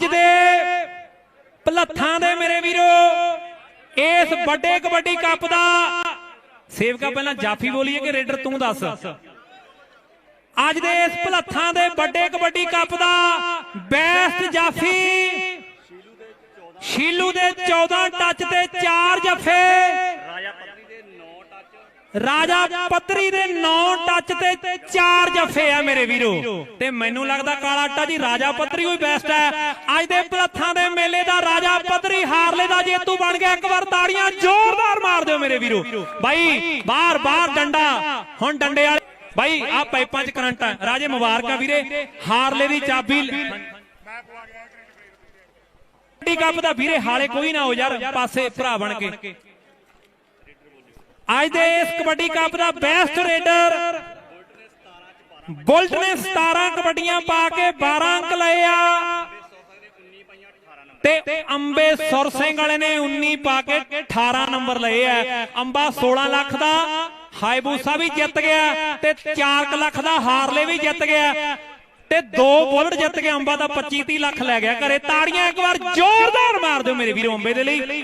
ਅੱਜ ਦੇ ਭਲੱਥਾਂ ਦੇ ਮੇਰੇ ਵੀਰੋ, ਇਸ ਵੱਡੇ ਕਬੱਡੀ ਕੱਪ ਦਾ ਸੇਵਕਾ ਪਹਿਲਾਂ ਜਾਫੀ ਬੋਲੀਏ ਕਿ ਰੇਡਰ ਤੂੰ ਦੱਸ? ਅੱਜ ਦੇ ਇਸ ਭਲੱਥਾਂ ਦੇ ਵੱਡੇ ਕਬੱਡੀ ਕੱਪ ਦਾ ਬੈਸਟ ਜਾਫੀ ਸ਼ੀਲੂ ਦੇ 14 ਟੱਚ ਤੇ 4 ਜਫੇ ਰਾਜਾ ਪੱਤਰੀ ਦੇ 9 ਟੱਚ ਤੇ 4 ਜਫੇ ਆ ਮੇਰੇ ਵੀਰੋ। ਤੇ ਮੈਨੂੰ ਲੱਗਦਾ ਕਾਲਾ ਆਟਾ ਜੀ ਰਾਜਾ ਪੱਤਰੀ ਹੋਈ ਬੈਸਟ ਹੈ ਅੱਜ ਦੇ ਭਲੱਥਾਂ ਦੇ ਮੇਲੇ ਦਾ ਰਾਜਾ ਪੱਤਰੀ ਹਾਰਲੇ ਦਾ ਜੇਤੂ ਬਣ ਗਿਆ। ਇੱਕ ਵਾਰ ਤਾੜੀਆਂ ਜ਼ੋਰਦਾਰ ਮਾਰ ਦਿਓ ਮੇਰੇ ਵੀਰੋ। ਬਾਈ ਬਾਹਰ ਬਾਹਰ ਡੰਡਾ। ਹੁਣ ਡੰਡੇ ਵਾਲੇ ਬਾਈ ਆ ਪਾਈਪਾਂ 'ਚ ਕਰੰਟ ਆ। ਰਾਜੇ ਮੁਬਾਰਕਾਂ ਵੀਰੇ। ਹਾਰਲੇ ਦੀ ਚਾਬੀ ਕਬੱਡੀ ਕੱਪ ਦਾ ਵੀਰੇ ਹਾਲੇ ਕੋਈ ਨਾ ਹੋ ਯਾਰ, ਪਾਸੇ ਭਰਾ ਬਣ ਕੇ। ਅੱਜ ਦੇ ਇਸ ਕਬੱਡੀ ਕੱਪ ਦਾ ਬੈਸਟ ਰੇਡਰ ਬੁਲਟ ਨੇ 17 ਕਬੱਡੀਆਂ ਪਾ ਕੇ 12 ਅੰਕ ਲਏ ਆ। ਤੇ ਅੰਬੇ ਸੁਰ ਸਿੰਘ ਵਾਲੇ ਨੇ 19 ਪਾ ਕੇ 18 ਨੰਬਰ ਲਏ ਆ। ਅੰਬਾ 16 ਲੱਖ ਦਾ ਹਾਈਬੂਸਾ ਵੀ ਜਿੱਤ ਗਿਆ ਤੇ 4 ਲੱਖ ਦਾ ਹਾਰਲੇ ਵੀ ਜਿੱਤ ਗਿਆ। ਤੇ ਦੋ ਬੁਲਟ ਜਿੱਤ ਕੇ ਅੰਬਾ ਦਾ 25 30 ਲੱਖ ਲੈ ਗਿਆ ਘਰੇ। ਤਾੜੀਆਂ ਇੱਕ ਵਾਰ ਜ਼ੋਰਦਾਰ ਮਾਰ ਦਿਓ ਮੇਰੇ ਵੀਰੋ ਅੰਬੇ ਦੇ ਲਈ।